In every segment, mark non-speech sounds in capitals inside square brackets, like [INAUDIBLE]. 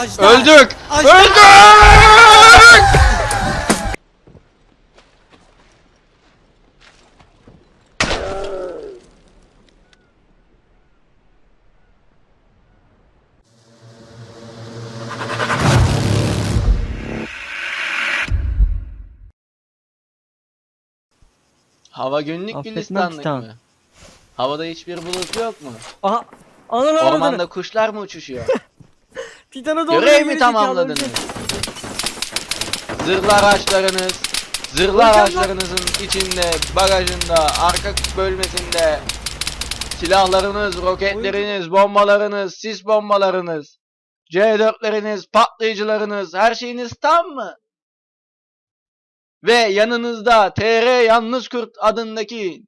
Ajda. Öldük! Ajda. Öldük! Hava günlük Affetmem gülistanlık Titan. mı? Havada hiçbir bulut yok mu? Aha. Ananı avradını. Ormanda kuşlar mı uçuşuyor? [LAUGHS] Titan'a doğru Görev mi geri tamamladınız? Zırhlı araçlarınız, zırhlı Hocam araçlarınızın içinde, bagajında, arka bölmesinde silahlarınız, roketleriniz, bombalarınız, sis bombalarınız, C4'leriniz, patlayıcılarınız, her şeyiniz tam mı? Ve yanınızda TR Yalnız Kurt adındaki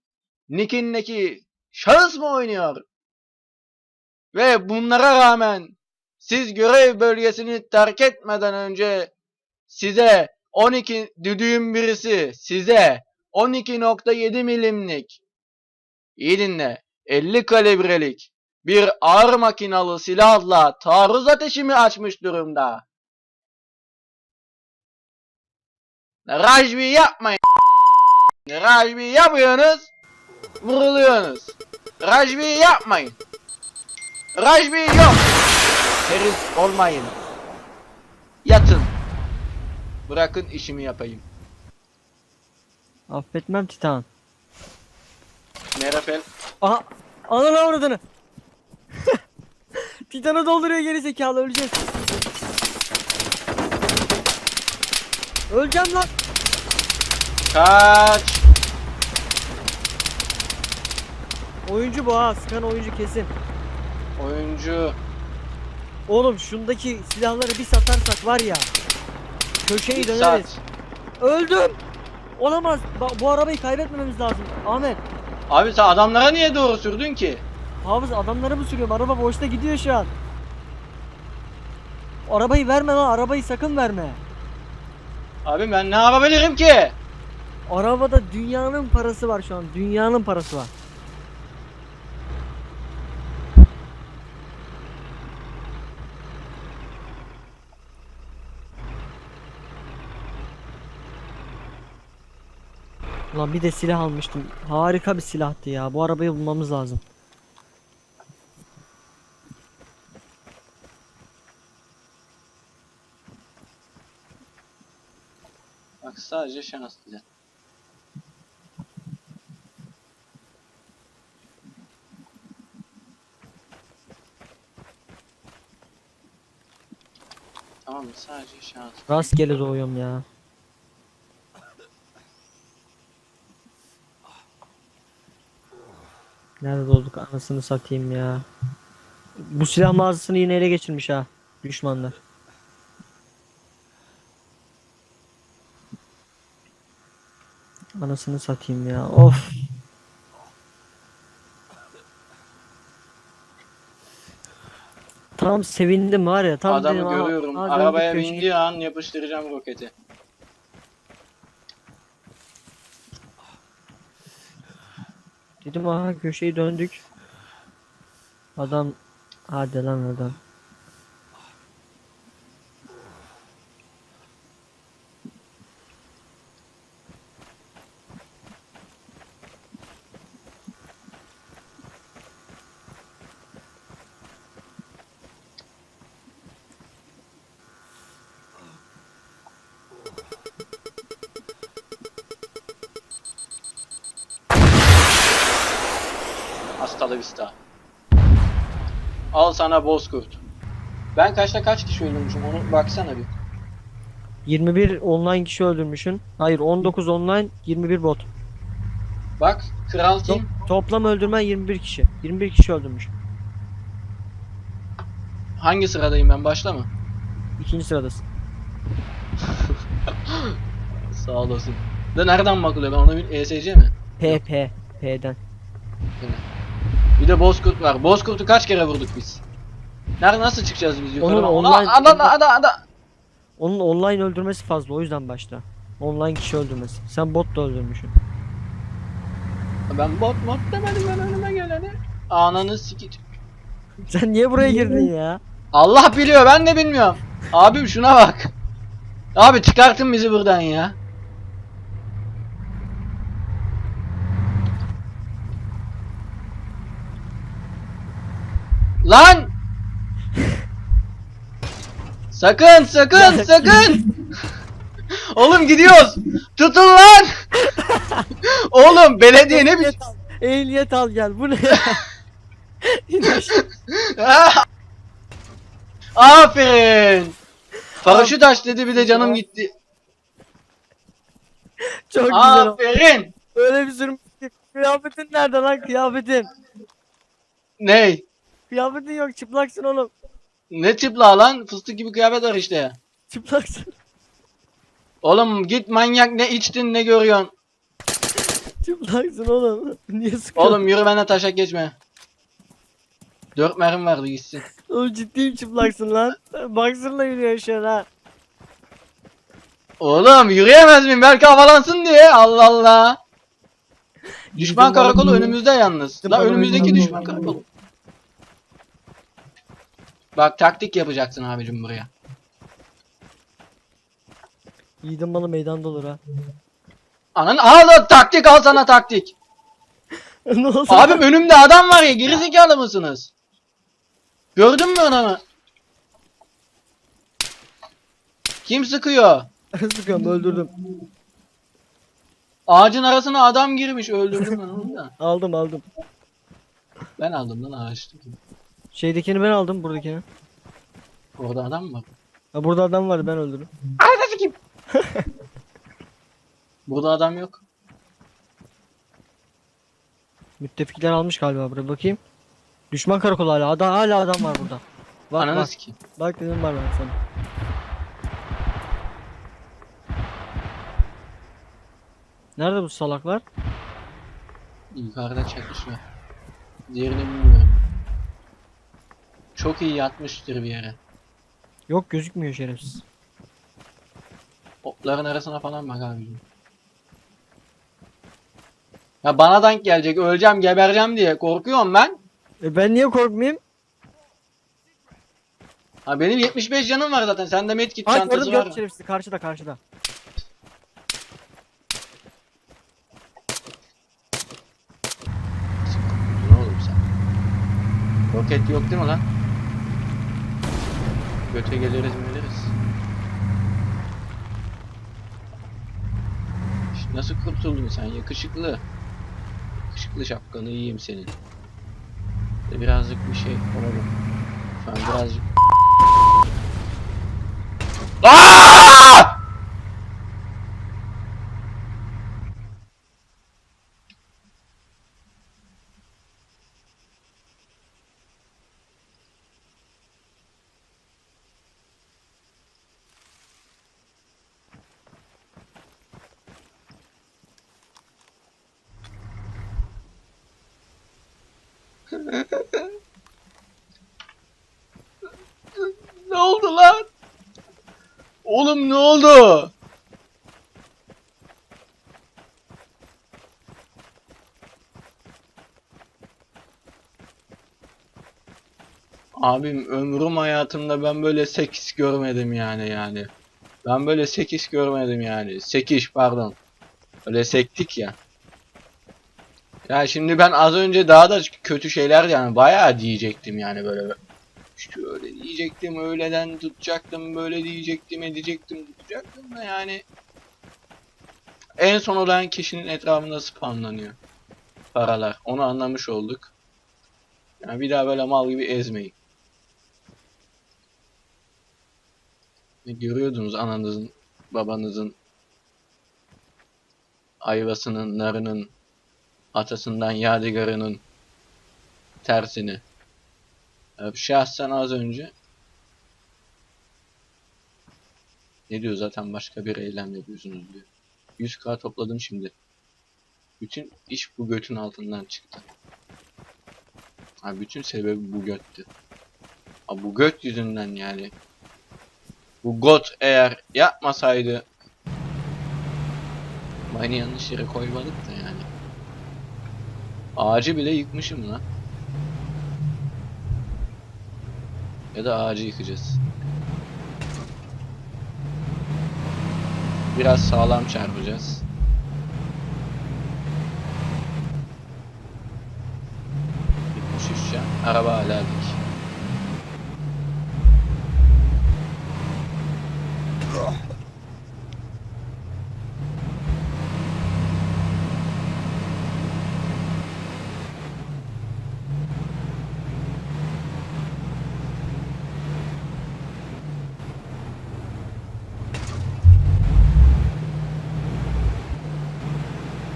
nickindeki şahıs mı oynuyor? Ve bunlara rağmen siz görev bölgesini terk etmeden önce size 12 düdüğün birisi size 12.7 milimlik iyi dinle 50 kalibrelik bir ağır makinalı silahla taarruz ateşi mi açmış durumda? Rajbi yapmayın. Rajbi yapıyorsunuz, vuruluyorsunuz. Rajbi yapmayın. Rajbi yok. Herif olmayın. Yatın. Bırakın işimi yapayım. Affetmem Titan. Merhaba. Aha. Ananı avradını. [LAUGHS] Titan'ı dolduruyor geri zekalı öleceğiz. Öleceğim lan. Kaç. Oyuncu bu ha. Sıkan oyuncu kesin. Oyuncu. Oğlum şundaki silahları bir satarsak var ya. Köşeyi döneriz. saat. Öldüm. Olamaz. Ba- bu arabayı kaybetmememiz lazım. Ahmet. Abi sen adamlara niye doğru sürdün ki? Hafız adamları mı sürüyorum? Araba boşta gidiyor şu an. Arabayı verme lan. Arabayı sakın verme. Abi ben ne yapabilirim ki? Arabada dünyanın parası var şu an. Dünyanın parası var. Ulan bir de silah almıştım. Harika bir silahtı ya. Bu arabayı bulmamız lazım. Bak sadece şans dile. Tamam? Sadece şans. Rastgele doğuyorum ya. Nerede doğduk anasını satayım ya. Bu silah mağazasını yine ele geçirmiş ha düşmanlar. Anasını satayım ya. Of. Tam sevindim var ya. Tam Adamı dedim, "Aha, görüyorum. Arabaya köşeye." bindiği an yapıştıracağım roketi. Dedim aha köşeyi döndük. Adam hadi lan adam. Al sana bozkurt. Ben kaçta kaç kişi öldürmüşüm onu baksana bir. 21 online kişi öldürmüşsün. Hayır 19 online 21 bot. Bak kral kim? toplam öldürmen 21 kişi. 21 kişi öldürmüş. Hangi sıradayım ben başla mı? İkinci sıradasın. [LAUGHS] Sağ olasın. De nereden bakılıyor ben onu bil ESC mi? P P P'den. Bir de bozkurt var. Bozkurt'u kaç kere vurduk biz? Nerede nasıl çıkacağız biz yukarı? Onun online- Ada ada ada ada. Onun online öldürmesi fazla o yüzden başla. Online kişi öldürmesi. Sen bot da öldürmüşsün. Ben bot bot demedim ben önüme geleni. Ananı sikit. [LAUGHS] Sen niye buraya girdin ya? Allah biliyor ben de bilmiyorum. Abim şuna bak. Abi çıkartın bizi buradan ya. Lan! Sakın sakın sakın! [LAUGHS] Oğlum gidiyoruz. Tutun lan! [LAUGHS] Oğlum belediye ne biçim? Ehliyet al. Gel. Bu ne ya? İn [LAUGHS] aşağı. Aferin. Paraşüt aç dedi bir de canım gitti. Çok güzel. oldu. Aferin. Öyle bir sürüm. Kıyafetin nerede lan kıyafetin? Ney? Kıyafetin yok çıplaksın oğlum. Ne çıplağı lan? Fıstık gibi kıyafet var işte. Çıplaksın. Oğlum git manyak ne içtin ne görüyorsun? Çıplaksın oğlum. Niye sıkıyorsun? Oğlum yürü bana taşak geçme. Dört mermi vardı gitsin. Oğlum ciddiyim çıplaksın lan. Baksırla yürüyor şu ha. Oğlum yürüyemez miyim? Belki havalansın diye. Allah Allah. Düşman karakolu önümüzde yalnız. La önümüzdeki düşman karakolu. Bak taktik yapacaksın abicim buraya. Yiğidin malı meydanda olur ha. Anan al taktik al sana taktik. [LAUGHS] ne oldu? Abim önümde adam var ya gerizekalı mısınız? Gördün mü adamı? Kim sıkıyor? [LAUGHS] Sıkıyorum öldürdüm. Ağacın arasına adam girmiş öldürdüm ben onu da. Aldım aldım. Ben aldım lan ağaçtaki. Şeydekini ben aldım buradakini. Orada adam mı var? Ha burada adam vardı ben öldürdüm. Ağzı kim? [LAUGHS] Burada adam yok. Müttefikler almış galiba buraya bakayım. Düşman karakolu hala. Ada hala adam var burada. Bak Ananı bak. sikeyim. Bak dedim var ben sana. Nerede bu salaklar? Yukarıda çakışma. Diğerini bilmiyorum. Çok iyi yatmıştır bir yere. Yok gözükmüyor şerefsiz. Otların arasına falan bak abicim. Ya bana denk gelecek öleceğim gebereceğim diye korkuyorum ben. E ben niye korkmayayım? Ha benim 75 canım var zaten. Sende medkit Ay çantası gördüm var. gördüm şerefsiz karşıda karşıda. Ne oğlum sen? Roket yok değil mi lan? Göte geliriz mi geliriz. İşte nasıl kurtuldun sen yakışıklı? Yakışıklı şapkanı yiyeyim senin. Birazcık bir şey olalım. An birazcık... Aaaa! Ne oldu lan? Oğlum ne oldu? Abim ömrüm hayatımda ben böyle 8 görmedim yani yani. Ben böyle 8 görmedim yani. 8 pardon. Öyle sektik ya. Ya şimdi ben az önce daha da kötü şeyler yani bayağı diyecektim yani böyle. İşte öyle diyecektim, öyleden tutacaktım, böyle diyecektim, edecektim, tutacaktım da yani en son olan kişinin etrafında spamlanıyor paralar. Onu anlamış olduk. Yani bir daha böyle mal gibi ezmeyin. Görüyordunuz ananızın, babanızın ayvasının, narının, atasından yadigarının tersini. Ee, Şahsen az önce ne diyor zaten başka bir eylem yapıyorsunuz diyor. 100k topladım şimdi. Bütün iş bu götün altından çıktı. Ha bütün sebebi bu göttü. Ha bu göt yüzünden yani. Bu got eğer yapmasaydı Aynı yanlış yere koymadık da yani. Ağacı bile yıkmışım lan. Ya da ağacı yıkacağız. Biraz sağlam çarpacağız. Üç can. Araba hala.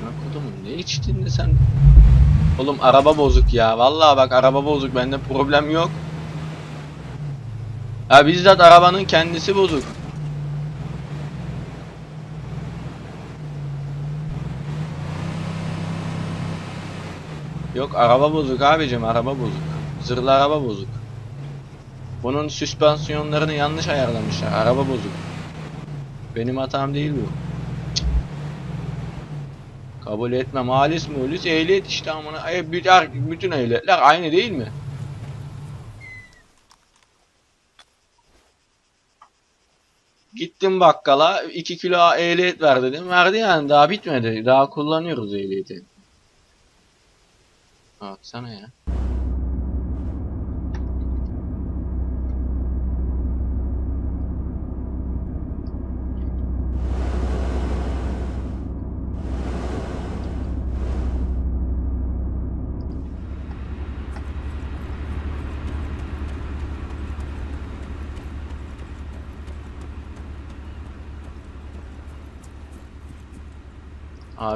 Bak oğlum ne içtin de sen? Oğlum araba bozuk ya. Vallahi bak araba bozuk. Bende problem yok. Ha bizzat arabanın kendisi bozuk. Yok araba bozuk abicim araba bozuk. Zırhlı araba bozuk. Bunun süspansiyonlarını yanlış ayarlamışlar. Araba bozuk. Benim hatam değil bu. Kabul etmem. Halis mulis ehliyet işte amına. E, bütün, ehliyetler aynı değil mi? Gittim bakkala 2 kilo ehliyet ver dedim. Verdi yani daha bitmedi. Daha kullanıyoruz ehliyeti. Baksana ya.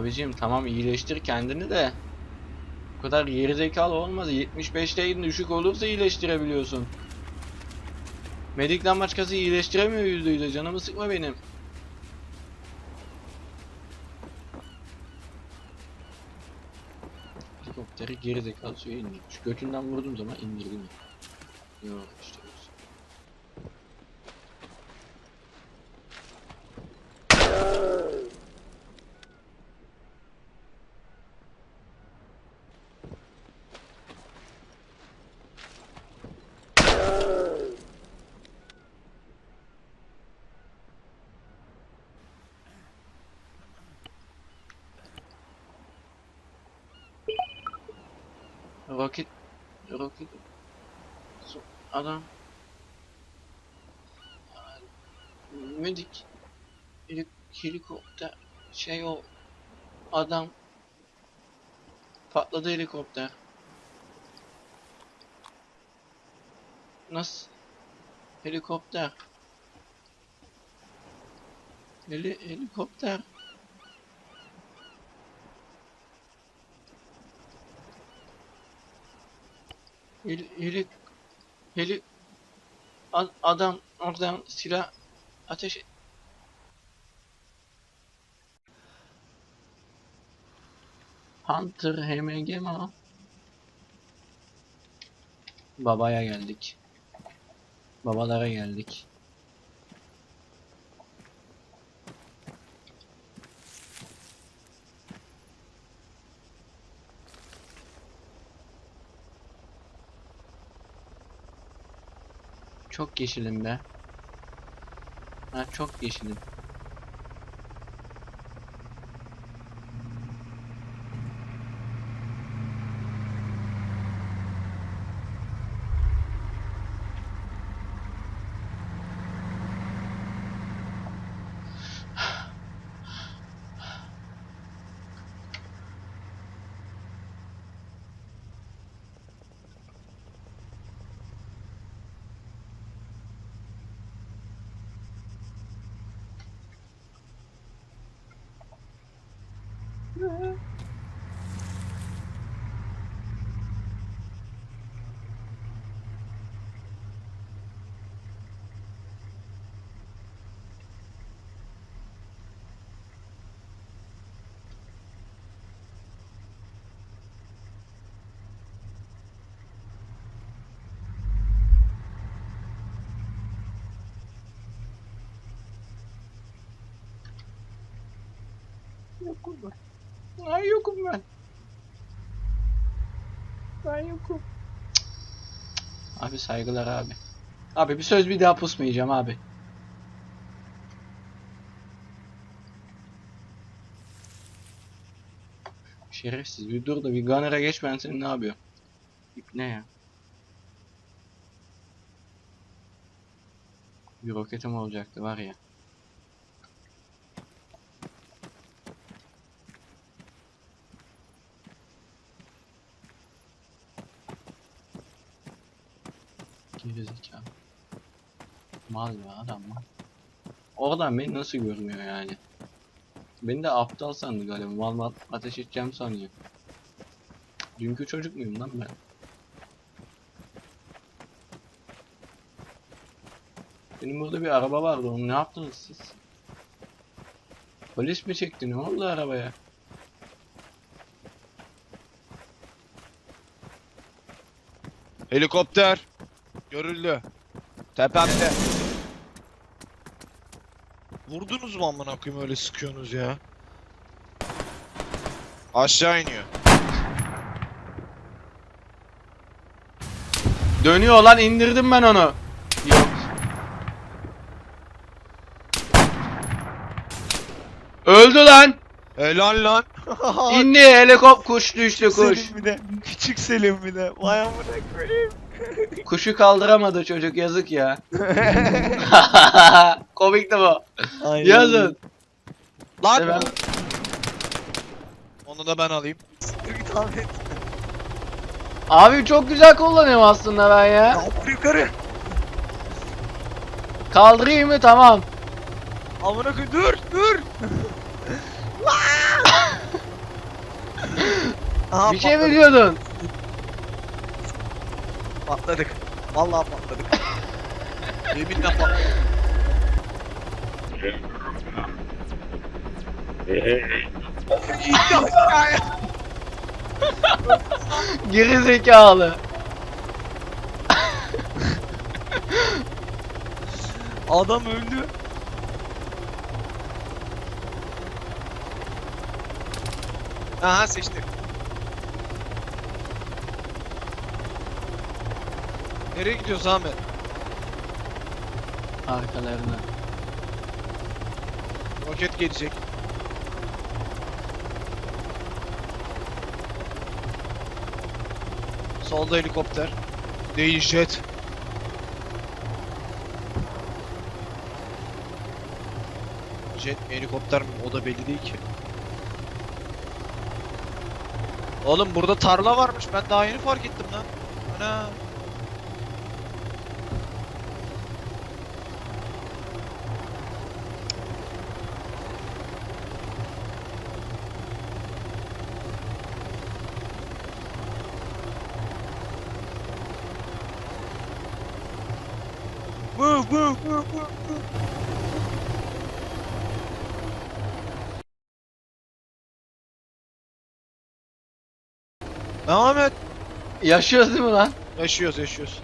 Abicim tamam iyileştir kendini de. Bu kadar gerizekalı olmaz. 75'te düşük olursa iyileştirebiliyorsun. Medik'ten başkası iyileştiremiyor %100'e. Canımı sıkma benim. Helikopteri gerizekalı suya indirmiş. Götünden vurduğum zaman indirdi mi? Yok işte. yok. Roket roket adam medik heli- helikopter şey o adam patladı helikopter. Nasıl? Helikopter. Heli helikopter Heli, heli, heli, adam oradan silah ateş et- Hunter HMG mi? Babaya geldik. Babalara geldik. Çok yeşilim be. Ha çok yeşilim. Yokum ben. Ay yokum ben. Ben yokum. Abi saygılar abi. Abi bir söz bir daha pusmayacağım abi. Şerefsiz bir dur da bir Gunner'a geç ben senin ne yapıyor? İp ne ya? Bir roketim olacaktı var ya. Gerizekalı. Mal ya adam mal. Oradan beni nasıl görmüyor yani? Beni de aptal sandı galiba. Mal mal ateş edeceğim sanıyor. Dünkü çocuk muyum lan ben? Benim burada bir araba vardı. Onu ne yaptınız siz? Polis mi çekti? Ne oldu arabaya? Helikopter. Görüldü. Tepemde. Vurdunuz mu amına koyayım öyle sıkıyorsunuz ya? Aşağı iniyor. Dönüyor lan indirdim ben onu. Yok. Öldü lan. Helal lan. İndi helikop kuş düştü kuş. Selim bir de. Küçük Selim bir de. Vay amına koyayım. Kuşu kaldıramadı çocuk yazık ya. [LAUGHS] [LAUGHS] Komikti bu. Aynen. Yazın. Lan. Evet. Onu da ben alayım. Abi. Çok güzel kullanıyorum aslında ben ya. Kaldır yukarı. Kaldırayım mı? Tamam. Amına koyayım dur dur. [LAUGHS] Aha, Bir şey mi diyordun? Patladık. Vallahi patladık. [LAUGHS] Yeminle patladık. Geri zekalı. Adam öldü. Aha seçtim. Nereye gidiyoruz Ahmet? Arkalarına. Roket gelecek. Solda helikopter. Değil jet. Jet mi helikopter mi o da belli değil ki. Oğlum burada tarla varmış ben daha yeni fark ettim lan. Ana. Devam et. Yaşıyoruz değil mi lan? Yaşıyoruz yaşıyoruz.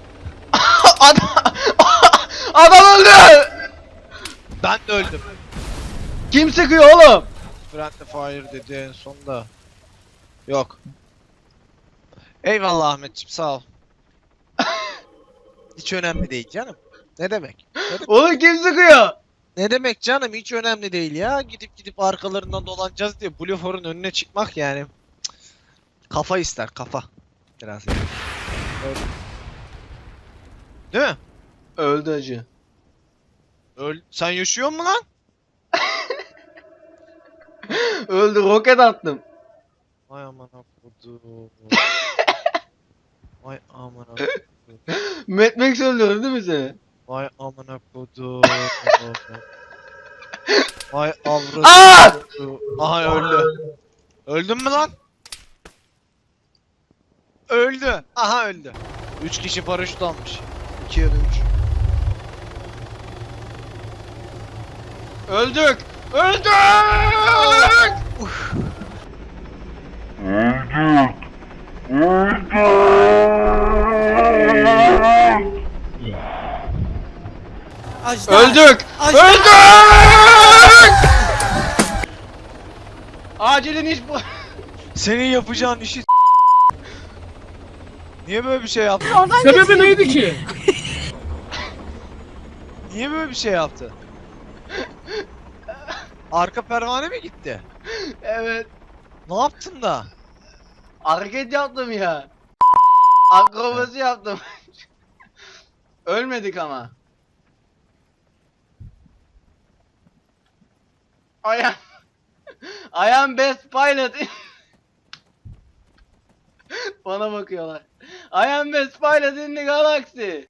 [LAUGHS] Adam, [LAUGHS] Adam öldü. Ben de öldüm. Kim sıkıyor oğlum? Friendly fire dedi en sonda. Yok. Eyvallah Ahmetciğim sağ ol. [LAUGHS] hiç önemli değil canım. Ne demek? Ne, de- Oğlum kim sıkıyor? ne demek canım hiç önemli değil ya. Gidip gidip arkalarından dolanacağız diye Bluefor'un önüne çıkmak yani. Kafa ister kafa. Biraz yani. Öyle. Değil mi? Öldü acı. Öl Sen yaşıyor mu lan? [LAUGHS] Öldü roket attım. Vay aman kodum. [LAUGHS] Vay aman [LAUGHS] Mad Max öldürdü değil mi seni? Vay amına kodum. Vay avrat. Aa! Aha öldü. Öldün mü lan? Öldü. Aha öldü. 3 kişi paraşüt almış. 2 ya da 3. Öldük. Öldük. Öldük. Öldük. Acilin iş bu. Senin yapacağın işi Niye böyle bir şey yaptın? Sebebi neydi ki? Niye böyle bir şey yaptı? Arka pervane mi gitti? Evet. Ne yaptın da? Hareket yaptım ya. Akrobasi yaptım. Ölmedik ama. I am, I am best pilot. Bana bakıyorlar. I am best pilot in the galaxy.